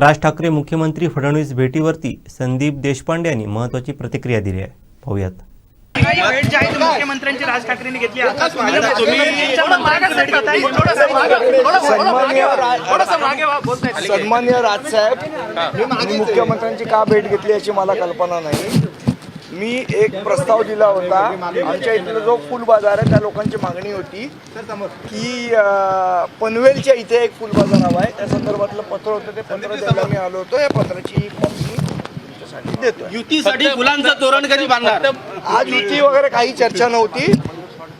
राज ठाकरे मुख्यमंत्री फडणवीस भेटीवरती संदीप देशपांडे यांनी महत्त्वाची प्रतिक्रिया दिली आहे. पाहूयात. भेट जी आहे ती मुख्यमंत्र्यांची राज ठाकरेंनी घेतली आता तुम्ही त्यांच्या मंत्र्यांची भेट घेताय. थोडंसं मागे- सन्माननीय थोडंसं मागे व्हा, बोलत नाही. सन्मान्य राजसाहेब मी मुख्यमंत्र्यांची का भेट घेतली याची मला कल्पना नाही. मी एक प्रस्ताव दिला होता. आमच्या इथला जो फुल बाजार आहे त्या लोकांची मागणी होती की पनवेलच्या इथे एक फुल बाजार हवा आहे. त्या संदर्भातलं पत्र होतं ते पत्र द्यायला मी आलो होतो. या पत्राची कॉपी तुमच्यासाठी देतो युतीसाठी फुलांचं तोरण कधी बांधणार? आज युती वगैरे काही चर्चा नव्हती.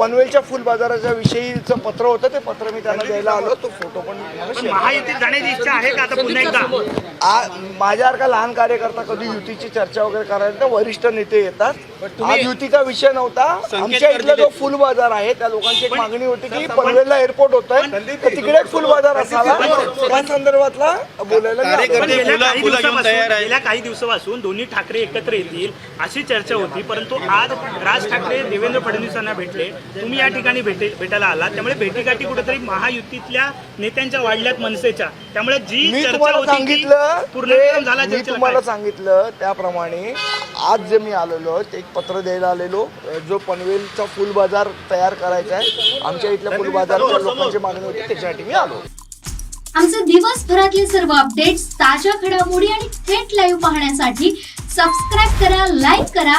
पनवेलच्या फुल बाजाराच्या विषयीचं पत्र होतं ते पत्र मी त्यांना द्यायला आलो तो फोटो पण महायुतीत जाण्याची इच्छा आहे का आता पुन्हा एकदा? आ- माझ्यासारखा लहान कार्यकर्ता कधी युतीची चर्चा वगैरे करायला तर वरिष्ठ नेते येतात. आज युतीचा विषय नव्हता. आमच्या इथला जो फुल बाजार आहे त्या लोकांची एक मागणी होती की पनवेलला एअरपोर्ट होत आहे तर तिकडे एक फुल बाजार असावा. त्या संदर्भातला बोलायला गेल्या काही दिवसापासून दोन्ही ठाकरे एकत्र येतील अशी चर्चा होती परंतु आज राज ठाकरे देवेंद्र फडणवीसांना भेटले. तुम्ही या ठिकाणी भेटे भेटायला आलात. त्यामुळे भेटीगाठी कुठेतरी महायुतीतल्या नेत्यांच्या वाढल्यात मनसेच्या. त्यामुळे जी मी चर्चा तुम्हाला होती सांगितलं पूर्णविराम झाला मी तुम्हाला? सांगितलं त्याप्रमाणे आज जे मी आलेलो ते एक पत्र द्यायला आलेलो. जो पनवेलचा फुल बाजार तयार करायचा आहे आमच्या इथल्या फुल बाजारच्या लोकांची मागणी होती त्याच्यासाठी मी आलो. आमचे दिवसभरातले सर्व अपडेट्स ताज्या घडामोडी आणि थेट लाईव्ह पाहण्यासाठी सबस्क्राईब करा लाईक करा